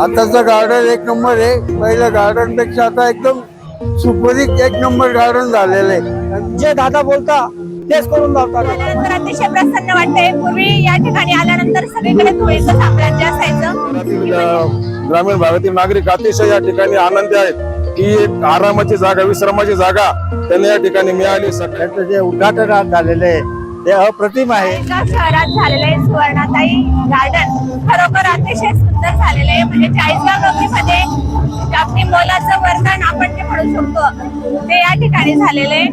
आताचं गार्डन एक नंबर आहे. पहिलं गार्डनपेक्षा आता एकदम सुपरिक एक नंबर गार्डन झालेलं आहे. जे दादा बोलता तेच करून दाखवतात आल्यानंतर अतिशय प्रसन्न वाटतंय. पूर्वी या ठिकाणी आल्यानंतर सगळीकडे धुळीचं साम्राज्य असायचं. ग्रामीण भागातील नागरिक अतिशय या ठिकाणी आनंदी आहेत. ही एक आरामाची जागा विश्रामाची जागा त्यांना या ठिकाणी मिळाली. सगळ्या त्याचं जे उद्घाटन आज झालेलं आहे ते अप्रतिम आहे. शहरात झालेलं आहे सुवर्णाताई गार्डन खरोखर अतिशय सुंदर झालेलं आहे. म्हणजे चाळीसगाव नगरीमध्ये आपली मोलाचं वरदान आपण जे म्हणू शकतो ते या ठिकाणी झालेलं आहे.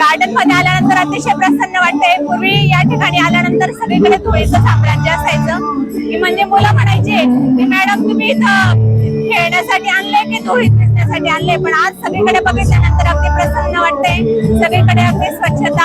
गार्डनमध्ये आल्यानंतर अतिशय प्रसन्न वाटतंय. पूर्वी या ठिकाणी आल्यानंतर सगळीकडे धुळीचं साम्राज्य असायचं. की म्हणजे मुलं म्हणायचे की मॅडम तुम्ही इथं खेळण्यासाठी आणले की धुळीत दिसण्यासाठी आणले पण आज सगळीकडे बघितल्यानंतर अगदी प्रसन्न वाटतंय. सगळीकडे अगदी स्वच्छता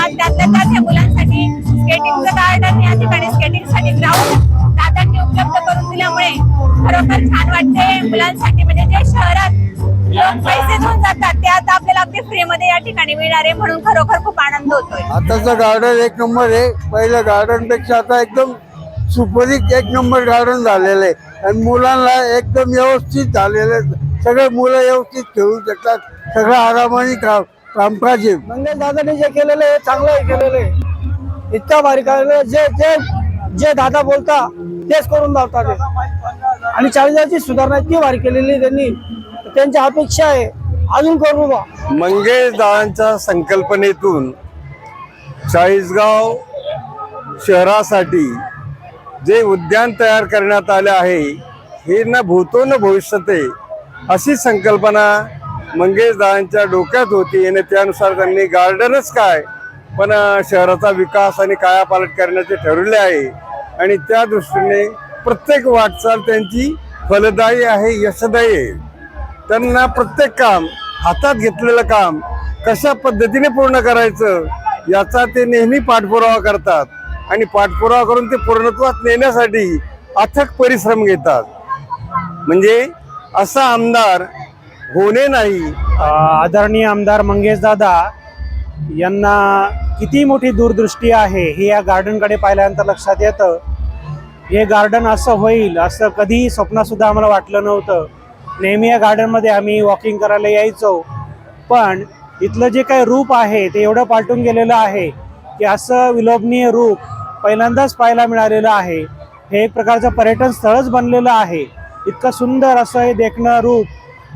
अगदी फ्री मध्ये या ठिकाणी मिळणार आहे म्हणून खरोखर खूप आनंद होतोय. आताचं गार्डन एक नंबर आहे. पहिलं गार्डनपेक्षा आता एकदम सुपरिक एक नंबर गार्डन झालेलं आहे. आणि मुलांना एकदम व्यवस्थित झालेलं आहे. सगळे मुलं व्यवस्थित खेळू शकतात. सगळं आरामाने काम कामकाज. आहे मंगेश दादाने जे केलेलं आहे चांगलं आहे केलेलं आहे. इतका भारी केलेलं. जे जे जे दादा बोलता तेच करून दाखवतात ते. आणि चाळीसाची सुधारणा इतकी भारी केलेली आहे त्यांनी. त्यांची अपेक्षा आहे. अजून करू बा. मंगेशदारांच्या संकल्पनेतून चाळीसगाव शहरासाठी जे उद्यान तयार करण्यात आले आहे हे न भूतो न भविष्यते अशी संकल्पना मंगेशदारांच्या डोक्यात होती. आणि त्यानुसार त्यांनी गार्डनच काय पण शहराचा विकास आणि कायापालट करण्याचे ठरवले आहे. आणि त्या दृष्टीने प्रत्येक वाटचाल त्यांची फलदायी आहे यशदायी आहे. त्यांना प्रत्येक काम हातात घेतलेलं काम कशा पद्धतीने पूर्ण करायचं याचा ते नेहमी पाठपुरावा करतात. आणि पाठपुरावा करून ते पूर्णत्वात नेण्यासाठी अथक परिश्रम घेतात. म्हणजे असा आमदार होणे नाही. आदरणीय आमदार मंगेश दादा यांना किती मोठी दूरदृष्टी आहे हे या गार्डनकडे पाहिल्यानंतर लक्षात येतं. हे गार्डन असं होईल असं कधीही स्वप्नातसुद्धा आम्हाला वाटलं नव्हतं. नेहमी या गार्डनमध्ये आम्ही वॉकिंग करायला यायचो. पण इथलं जे काही रूप आहे ते एवढं पालटून गेलेलं आहे की असं विलोभनीय रूप पहिल्यांदाच पाहायला मिळालेलं आहे. हे एक प्रकारचं पर्यटन स्थळच बनलेलं आहे. इतकं सुंदर असं हे देखणं रूप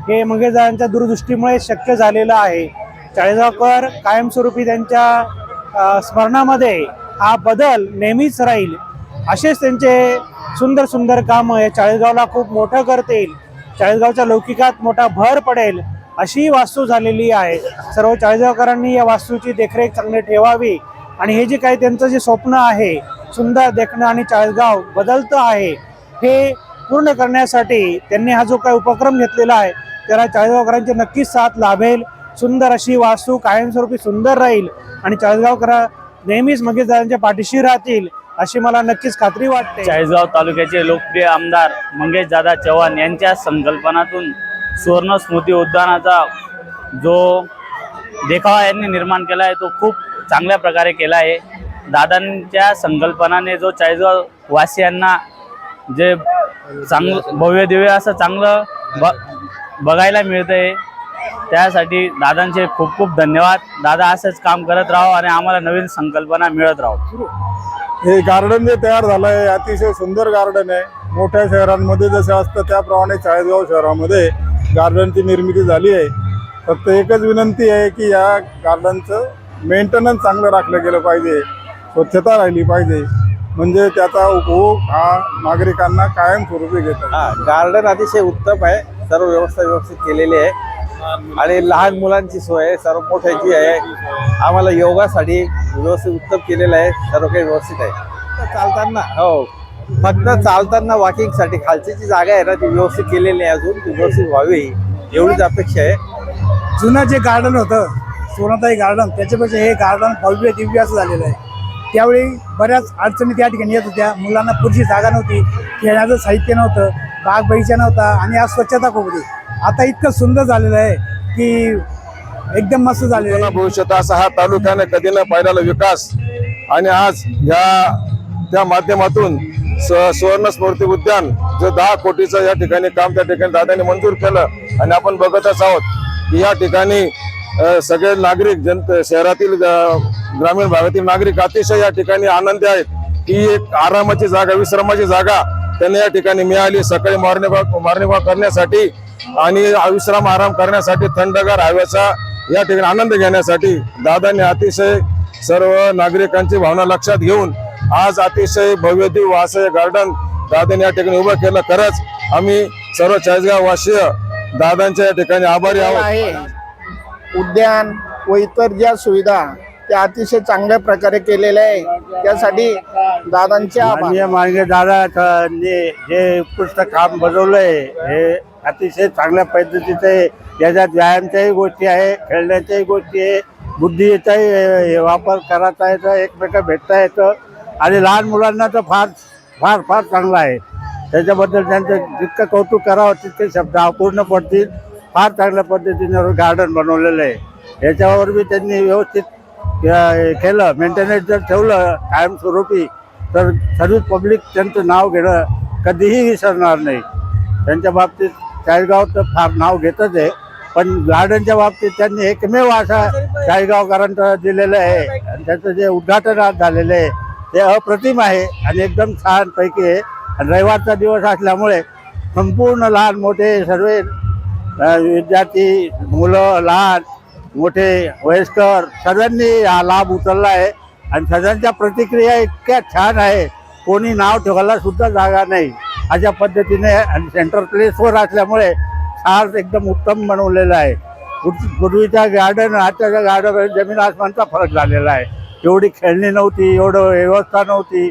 हे मंगेशदारांच्या दूरदृष्टीमुळे शक्य झालेलं आहे. चाळीसगावकर कायमस्वरूपी त्यांच्या स्मरणामध्ये हा बदल नेहमीच राहील. असेच त्यांचे सुंदर सुंदर कामं हे चाळीसगावला खूप मोठं करतील. चाळीसगावच्या लौकिकात मोठा भर पडेल अशी वास्तू झालेली आहे. सर्व चाळीसगावकरांनी या वास्तूची देखरेख चांगली ठेवावी आणि हे जे काही त्यांचं जे स्वप्न आहे सुंदर देखणं आणि चाळीसगाव बदलतं आहे हे पूर्ण करण्यासाठी त्यांनी हा जो काही उपक्रम घेतलेला आहे त्याला चाळीसगावकरांची नक्कीच साथ लाभेल. सुंदर अशी वास्तू कायमस्वरूपी सुंदर राहील आणि चाळीसगावकर नेहमीच मंगेशदारांच्या पाठीशी राहतील. अशी मला नक्कीच खात्री वाटते. चाळीसगाव तालुक्याचे लोकप्रिय आमदार मंगेश दादा चव्हाण यांच्या संकल्पनातून सुवर्ण स्मृती उद्यानाचा जो देखावा यांनी निर्माण केला आहे तो खूप चांगल्या प्रकारे केला आहे. दादांच्या संकल्पनाने जो चाळीसगाव वासियांना जे चांगलं भव्य दिव्य असं चांगलं ब बघायला मिळतं आहे त्यासाठी दादांचे खूप खूप धन्यवाद. दादा असंच काम करत राहो आणि आम्हाला नवीन संकल्पना मिळत राहो. हे गार्डन जे तयार झालं आहे अतिशय सुंदर गार्डन आहे. मोठ्या शहरांमध्ये जसं असतं त्याप्रमाणे चाळीसगाव शहरामध्ये गार्डनची निर्मिती झाली आहे. फक्त एकच विनंती आहे की या गार्डनचं मेंटेनन्स चांगलं राखलं गेलं पाहिजे. स्वच्छता राहिली पाहिजे. म्हणजे त्याचा उपभोग हा नागरिकांना कायमस्वरूपी घेतो हा गार्डन अतिशय उत्तम आहे. सर्व व्यवस्था व्यवस्थित केलेली आहे. आणि लहान मुलांची सोय आहे सर्व मोठ्यांची आहे. आम्हाला योगासाठी व्यवस्थित उत्तम केलेलं आहे सर्व काही व्यवस्थित आहे. चालताना? हो. फक्त चालताना वॉकिंगसाठी खालची जी जागा आहे ना ती व्यवस्थित केलेली आहे अजून ती व्यवस्थित व्हावी एवढीच अपेक्षा आहे. जुनं जे गार्डन होतं सोनाताई गार्डन त्याच्यापेक्षा हे गार्डन भव्य दिव्य असं झालेलं आहे. त्यावेळी बऱ्याच अडचणी त्या ठिकाणी येत होत्या. मुलांना पुढची जागा नव्हती खेळण्याचं साहित्य नव्हतं बाग बगीचा नव्हता आणि आज स्वच्छता खूप होती. आता इतकं सुंदर झालेलं आहे की एकदम मस्त झालेलं आहे. भविष्यात असा हा तालुक्याने कधी न पाहिलेला विकास. आणि आज या त्या माध्यमातून स- सुवर्ण स्मृती उद्यान जे दहा कोटीचं या ठिकाणी काम त्या ठिकाणी दादाने मंजूर केलं आणि आपण बघतच आहोत की या ठिकाणी सगळे नागरिक जनत शहरातील ग्रामीण भागातील नागरिक अतिशय या ठिकाणी आनंदी आहेत. की एक आरामाची जागा विश्रामाची जागा त्यांना या ठिकाणी मिळाली. सकाळी मॉर्निंग वॉक मॉर्निंग वॉक करण्यासाठी आणि विश्राम आराम करण्यासाठी थंडगार हवेचा या ठिकाणी आनंद घेण्यासाठी दादांनी अतिशय सर्व नागरिकांची भावना लक्षात घेऊन आज अतिशय भव्य दिव्य गार्डन दादांनी या ठिकाणी उभं केलं. खरंच आम्ही सर्व चाळीसगाव वासीय दादांच्या या ठिकाणी आभारी आहोत. उद्यान व इतर ज्या सुविधा त्या अतिशय चांगल्या प्रकारे केलेले आहे. त्यासाठी दादांचे आभार. माननीय माननीय दादांनी जे उत्कृष्ट काम बजवलंय. हे अतिशय चांगल्या पद्धतीचं आहे याच्यात व्यायामच्याही गोष्टी आहे खेळण्याच्याही गोष्टी आहे बुद्धीचाही हे वापर करता येतं एकमेका भेटता येतं. आणि लहान मुलांना तर फार फार फार चांगलं आहे. त्याच्याबद्दल त्यांचं जितकं कौतुक करावं तितके शब्द अपूर्ण पडतील. फार चांगल्या पद्धतीने गार्डन बनवलेलं आहे. याच्यावर बी त्यांनी व्यवस्थित केलं मेंटेनन्स जर ठेवलं कायमस्वरूपी तर सर्वच पब्लिक त्यांचं नाव घेणं कधीही विसरणार नाही. त्यांच्या बाबतीत चाळीसगाव तर फार नाव घेतच आहे पण गार्डनच्या बाबतीत त्यांनी एकमेव असा चाळीसगावकरांचं दिलेलं आहे. आणि त्याचं जे उद्घाटन आज झालेलं आहे ते अप्रतिम आहे आणि एकदम छानपैकी आहे. आणि रविवारचा दिवस असल्यामुळे संपूर्ण लहान मोठे सर्व विद्यार्थी मुलं लहान मोठे वयस्कर सगळ्यांनी हा लाभ उचलला आहे आणि सगळ्यांच्या प्रतिक्रिया इतक्या छान आहे. कोणी नाव ठेवायला सुद्धा जागा नाही. अशा पद्धतीने आणि सेंटर प्लेसवर असल्यामुळे फार एकदम उत्तम बनवलेलं आहे. पूर्वीच्या गार्डन आजच्या गार्डन जमीन आसमानचा फरक झालेला आहे. एवढी खेळणी नव्हती एवढं व्यवस्था नव्हती.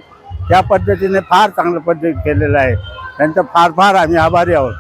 त्या पद्धतीने फार चांगल्या पद्धती केलेलं आहे. त्यांचं फार फार आम्ही आभारी आहोत.